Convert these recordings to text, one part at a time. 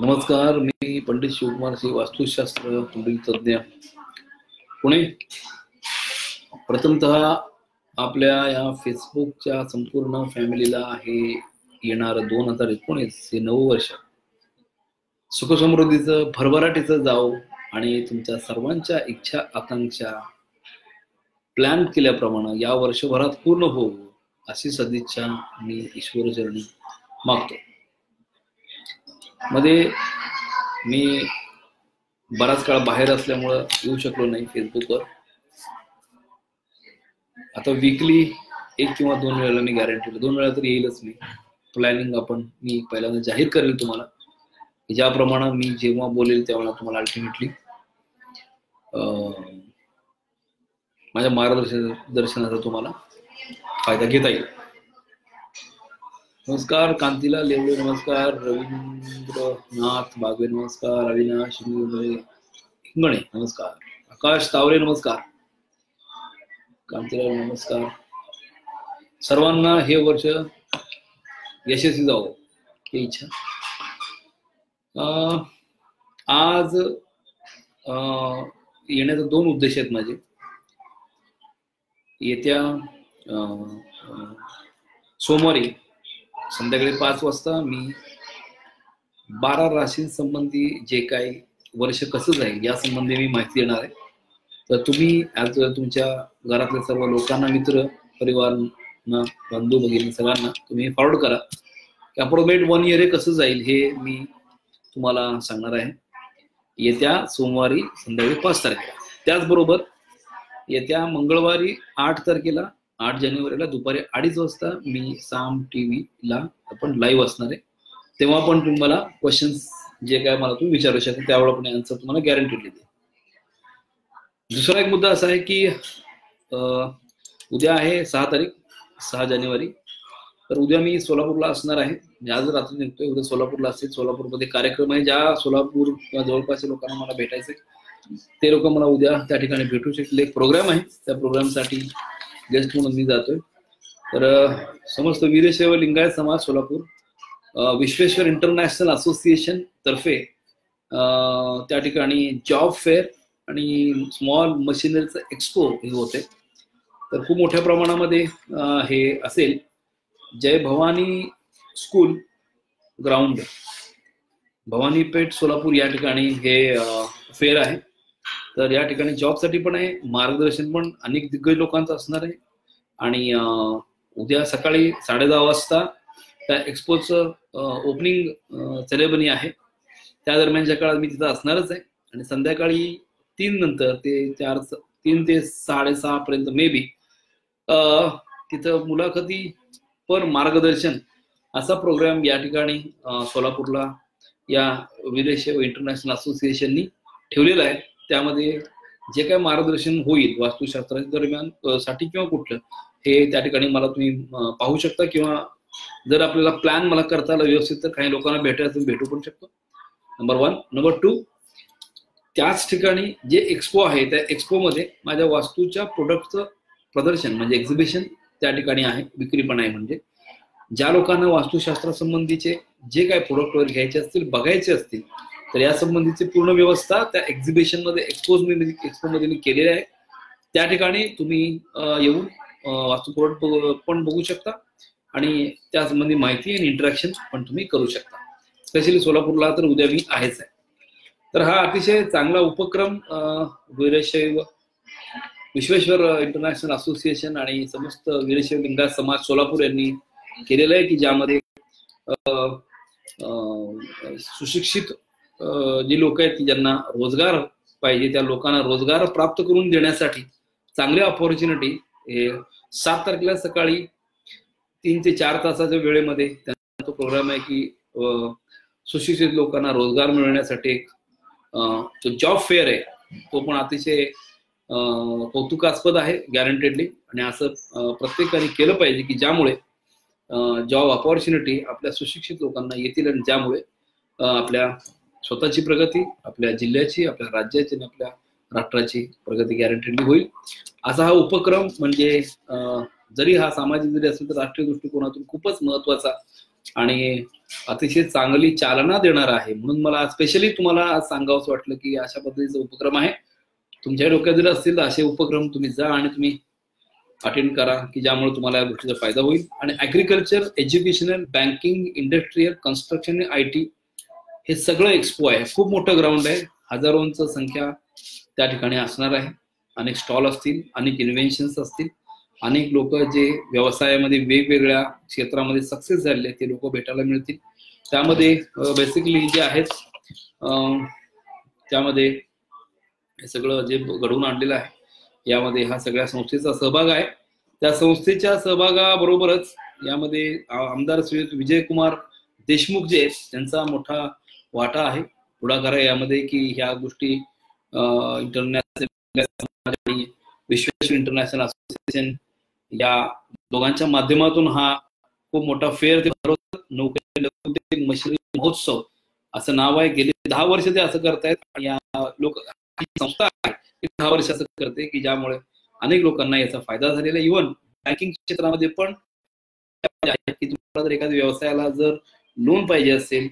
नमस्कार मी पंडित शिवकुमार सिंग वास्तुशास्त्र पुढील तज्ज्ञ पुणे. प्रथमतः आपल्या या फेसबुकच्या संपूर्ण फॅमिलीला हे येणार दोन हजार एकोणीस हे नऊ वर्ष. सुखसमृद्धीचं भरभराटीचं जाव आणि तुमच्या सर्वांच्या इच्छा आकांक्षा प्लॅन केल्याप्रमाणे या वर्षभरात पूर्ण होऊ अशी सदिच्छा मी ईश्वरचरणी मागतो. मध्ये मी बराच काळ बाहेर असल्यामुळं येऊ शकलो नाही फेसबुकवर आता विकली एक किंवा दोन वेळेला मी गॅरंटी दोन वेळा तर येईलच मी. प्लॅनिंग आपण मी पहिल्यांदा जाहीर करेल तुम्हाला. ज्याप्रमाणे मी जेव्हा बोलेल तेव्हा तुम्हाला अल्टिमेटली माझ्या मार्गदर्शन दर्शनाचा तुम्हाला फायदा घेता येईल. नमस्कार कांतीला लेवळे नमस्कार रवींद्रनाथ बागवे नमस्कार अविनाश हिंगणे नमस्कार. आकाश तावरे नमस्कार. कांतीला नमस्कार. सर्वांना हे वर्ष यशस्वी जावं ही इच्छा. आज येण्याचे दोन उद्देश आहेत माझे. येत्या सोमवारी संध्याकाळी पाच वाजता मी बारा राशींसंबंधी जे काही वर्ष कसं जाईल या संबंधी मी माहिती देणार आहे. तर तुम्ही आज तुमच्या घरातल्या सर्व लोकांना मित्र परिवारांना बंधू भगिनी सगळ्यांना तुम्ही फॉरवर्ड करा. की अप्रोमेट वन इयर हे कसं जाईल हे मी तुम्हाला सांगणार आहे. येत्या सोमवारी संध्याकाळी पाच तारखेला. त्याचबरोबर येत्या मंगळवारी आठ तारखेला आठ जानेवारीला दुपारी अडीच वाजता मी साम टी व्हीला आपण लाईव्ह असणार आहे. तेव्हा पण तुम्हाला क्वेश्चन्स जे काय मला तुम्ही विचारू शकता त्यावेळेला पण आन्सर तुम्हाला गॅरंटीडली देते दुसरा एक मुद्दा असा आहे की उद्या आहे सहा तारीख सहा जानेवारी. तर उद्या मी सोलापूरला असणार आहे. मी आज रात्री निघतोय. उद्या सोलापूरला असते सोलापूरमध्ये कार्यक्रम आहे. ज्या सोलापूर किंवा जवळपासच्या लोकांना मला भेटायचंय ते लोक मला उद्या त्या ठिकाणी भेटू शकतील. एक प्रोग्राम आहे. त्या प्रोग्रामसाठी गेस्ट म्हणून मी जातोय. तर समस्त वीरशैव लिंगायत समाज सोलापूर विश्वेश्वर इंटरनॅशनल असोसिएशन तर्फे त्या ठिकाणी जॉब फेअर आणि स्मॉल मशिनरीचं एक्सपो हे होते. तर खूप मोठ्या प्रमाणामध्ये हे असेल. Jai Bhavani school ground. Bhavani Peth Solapur या ठिकाणी हे फेअर आहे. तर या ठिकाणी जॉबसाठी पण आहे मार्गदर्शन पण अनेक दिग्गज लोकांचं असणार आहे. आणि उद्या सकाळी साडे दहा वाजता त्या एक्सपोचं ओपनिंग सेरेमनी आहे. त्या दरम्यानच्या काळात मी तिथं असणारच आहे. आणि संध्याकाळी तीन नंतर ते चार तीन ते साडेसहा पर्यंत मे बी तिथं मुलाखती पर मार्गदर्शन असा प्रोग्राम या ठिकाणी सोलापूरला या विदेश इंटरनॅशनल असोसिएशननी ठेवलेला आहे. त्यामध्ये जे काय मार्गदर्शन होईल वास्तुशास्त्राच्या दरम्यानसाठी किंवा कुठलं हे त्या ठिकाणी मला तुम्ही पाहू शकता किंवा जर आपल्याला प्लॅन मला करता आला व्यवस्थित तर काही लोकांना भेटायचं भेटू पण शकतो. नंबर वन नंबर टू त्याच ठिकाणी जे एक्सपो आहे त्या एक्सपोमध्ये माझ्या वास्तूच्या प्रोडक्टचं प्रदर्शन म्हणजे एक्झिबिशन त्या ठिकाणी आहे विक्री पण आहे म्हणजे. ज्या लोकांना वास्तुशास्त्रासंबंधीचे जे काय प्रोडक्ट वगैरे घ्यायचे असतील बघायचे असतील तर या संबंधीची पूर्ण व्यवस्था त्या एक्झिबिशनमध्ये एक्सपोज म्हणजे एक्सपो मध्ये मी केलेली आहे. त्या ठिकाणी तुम्ही येऊन वास्तू पण बघू शकता. आणि त्या संबंधी माहिती आणि इंटरॅक्शन पण तुम्ही करू शकता. स्पेशली सोलापूरला तर उद्या मी आहेच आहे. तर हा अतिशय चांगला उपक्रम वीरशैव विश्वेश्वर इंटरनॅशनल असोसिएशन आणि समस्त वीरशैव लिंगा समाज सोलापूर यांनी केलेलं आहे की ज्यामध्ये सुशिक्षित जी लोक आहेत की ज्यांना रोजगार पाहिजे त्या लोकांना रोजगार प्राप्त करून देण्यासाठी चांगली ऑपॉर्च्युनिटी हे सात तारखेला सकाळी तीन ते चार तासाच्या वेळेमध्ये त्यांचा तो प्रोग्राम आहे की सुशिक्षित लोकांना रोजगार मिळवण्यासाठी एक जो जॉब फेअर आहे तो पण अतिशय कौतुकास्पद आहे गॅरंटेडली आणि असं प्रत्येकाने केलं पाहिजे की ज्यामुळे जॉब ऑपॉर्च्युनिटी आपल्या सुशिक्षित लोकांना येतील आणि ज्यामुळे आपल्या स्वतःची प्रगती आपल्या जिल्ह्याची आपल्या राज्याची आणि आपल्या राष्ट्राची प्रगती गॅरंटेडली होईल. असा हा उपक्रम म्हणजे जरी हा सामाजिक जरी असेल तर राष्ट्रीय दृष्टिकोनातून खूपच महत्त्वाचा आणि अतिशय चांगली चालना देणार आहे. म्हणून मला स्पेशली तुम्हाला आज सांगावंच वाटलं की अशा पद्धतीचा उपक्रम आहे. तुमच्या डोक्यात जर असतील तर असे उपक्रम तुम्ही जा आणि तुम्ही अटेंड करा की ज्यामुळे तुम्हाला या गोष्टीचा फायदा होईल. आणि agriculture educational banking industrial construction I T हे सगळं एक्सपो आहे. खूप मोठं ग्राउंड आहे. हजारोंच संख्या त्या ठिकाणी असणार आहे. अनेक स्टॉल असतील अनेक इन्व्हेन्शन्स असतील अनेक लोक जे व्यवसायामध्ये वेगवेगळ्या क्षेत्रामध्ये सक्सेस झालेले ते लोक भेटायला मिळतील. त्यामध्ये बेसिकली जे आहेत त्यामध्ये हे सगळं जे घडवून आणलेलं आहे यामध्ये हा सगळ्या संस्थेचा सहभाग आहे. त्या संस्थेच्या सहभागाबरोबरच यामध्ये आमदार श्री विजयकुमार देशमुख जे आहेत त्यांचा मोठा वाटा आहे. पुढाकार आहे यामध्ये की ह्या गोष्टी इंटरनॅशनल विश्वेश्वर इंटरनॅशनल असोसिएशन या दोघांच्या माध्यमातून हा खूप मोठा फेअर ते भरवतात. नोकरी मशिनरी महोत्सव असं नाव आहे. गेले दहा वर्ष ते असं करतायत. आणि या लोक संस्था आहे दहा वर्ष असं करते की ज्यामुळे अनेक लोकांना याचा फायदा झालेला आहे. इव्हन बँकिंग क्षेत्रामध्ये पण की तुम्हाला जर एखाद्या व्यवसायाला जर लोन पाहिजे असेल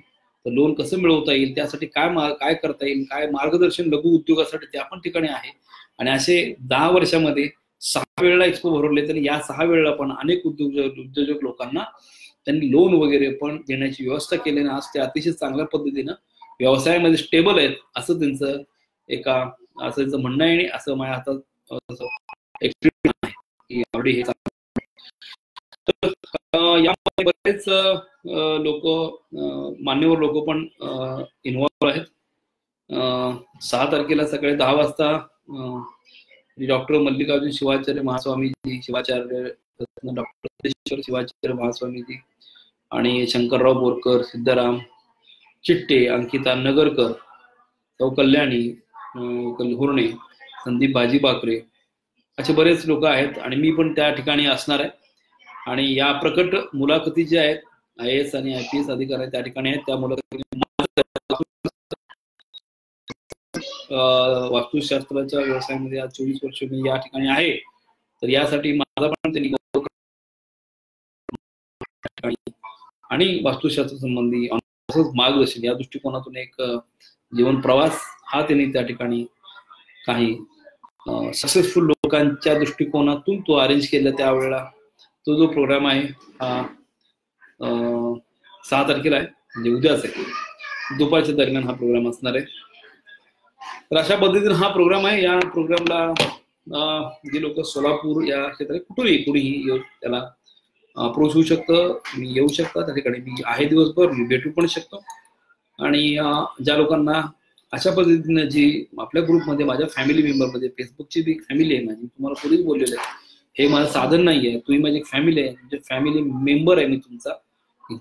तर लोन कसं मिळवता येईल? त्यासाठी काय काय करता येईल? काय मार्गदर्शन लघु उद्योगासाठी त्या पण ठिकाणी आहे. आणि असे दहा वर्षामध्ये सहा वेळेला एक्सपो भरवले तर या सहा वेळेला पण अनेक उद्योजक उद्योजक लोकांना त्यांनी लोन वगैरे पण देण्याची व्यवस्था केली. आज ते अतिशय चांगल्या पद्धतीनं व्यवसायामध्ये स्टेबल आहेत असं त्यांचं एका असं त्यांचं म्हणणं आहे. असं माझ्या हातात एक्सपिरियन्स आहे की आवडी हे या बरेच लोक मान्यवर लोक पण इन्व्हॉल्व आहेत. सहा तारखेला सकाळी दहा वाजता डॉक्टर मल्लिकार्जुन शिवाचार्य महास्वामीजी शिवाचार्य डॉक्टर शिवाचार्य महास्वामीजी आणि शंकरराव बोरकर सिद्धराम चिट्टे अंकिता नगरकर सौ कल्याणी कलहुर्णे संदीप बाजी बाकरे असे बरेच लोक आहेत आणि मी पण त्या ठिकाणी असणार आहे. आणि या प्रकट मुलाखती ज्या आहेत आय एस आणि आय पी एस अधिकारी त्या ठिकाणी आहेत. त्या मुलाखती वास्तुशास्त्राच्या व्यवसायामध्ये आज चोवीस वर्ष मी या ठिकाणी आहे. तर यासाठी माझा पण त्यांनी आणि वास्तुशास्त्र संबंधी मार्गदर्शन या दृष्टिकोनातून एक जीवन प्रवास हा त्यांनी त्या ठिकाणी काही सक्सेसफुल लोकांच्या दृष्टिकोनातून तो अरेंज केला त्यावेळेला. तो जो प्रोग्राम आहे हा सहा तारखेला आहे म्हणजे उद्याच आहे. दुपारच्या दरम्यान हा प्रोग्राम असणार आहे. तर अशा पद्धतीने हा प्रोग्राम आहे. या प्रोग्रामला जे लोक सोलापूर या क्षेत्रात कुठूनही कुणीही येऊ त्याला अप्रोच होऊ शकतं. मी येऊ शकता त्या ठिकाणी मी आहे दिवसभर. मी भेटू पण शकतो. आणि ज्या लोकांना अशा पद्धतीने जी आपल्या ग्रुपमध्ये माझ्या फॅमिली मेंबरमध्ये फेसबुकची बी फॅमिली आहे माझी तुम्हाला पूर्वीच बोललेलं आहे हे माझं साधन नाही आहे तुम्ही माझी फॅमिली आहे. म्हणजे फॅमिली मेंबर आहे मी तुमचा.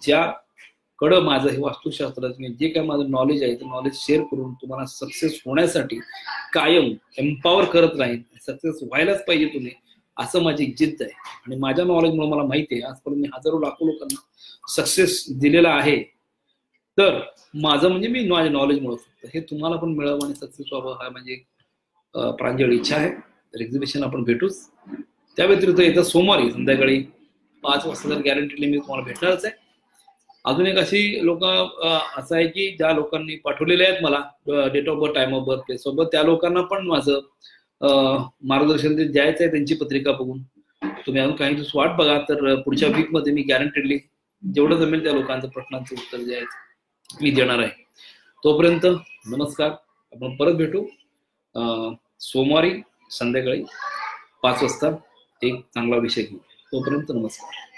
ज्याकडं माझं हे वास्तुशास्त्राचं जे काय माझं नॉलेज आहे ते नॉलेज शेअर करून तुम्हाला सक्सेस होण्यासाठी कायम एम्पॉवर करत राहील सक्सेस व्हायलाच पाहिजे तुम्ही असं माझी जिद्द आहे. आणि माझ्या नॉलेजमुळे मला माहिती आहे आजपर्यंत मी हजारो लाखो लोकांना सक्सेस दिलेला आहे. तर माझं म्हणजे मी माझ्या नॉलेजमुळे फक्त. हे तुम्हाला पण मिळावं आणि सक्सेस व्हावं हा म्हणजे प्रांजळ इच्छा आहे. तर एक्झिबिशन आपण भेटूच. त्या व्यतिरिक्त येत्या सोमवारी संध्याकाळी पाच वाजता जर गॅरंटीडली मी तुम्हाला भेटणारच आहे. अजून एक अशी लोक असं आहे की ज्या लोकांनी पाठवलेले आहेत मला date of birth time of birth place सोबत त्या लोकांना पण माझं मार्गदर्शन द्यायचं आहे त्यांची पत्रिका बघून. तुम्ही अजून काही दिवस वाट बघा तर पुढच्या वीकमध्ये मी गॅरंटेडली जेवढं जमेल त्या लोकांचं प्रश्नांचं उत्तर द्यायचं मी देणार आहे. तोपर्यंत नमस्कार आपण परत भेटू सोमवारी संध्याकाळी पाच वाजता. एक चांगला विषय घेऊ. तोपर्यंत नमस्कार.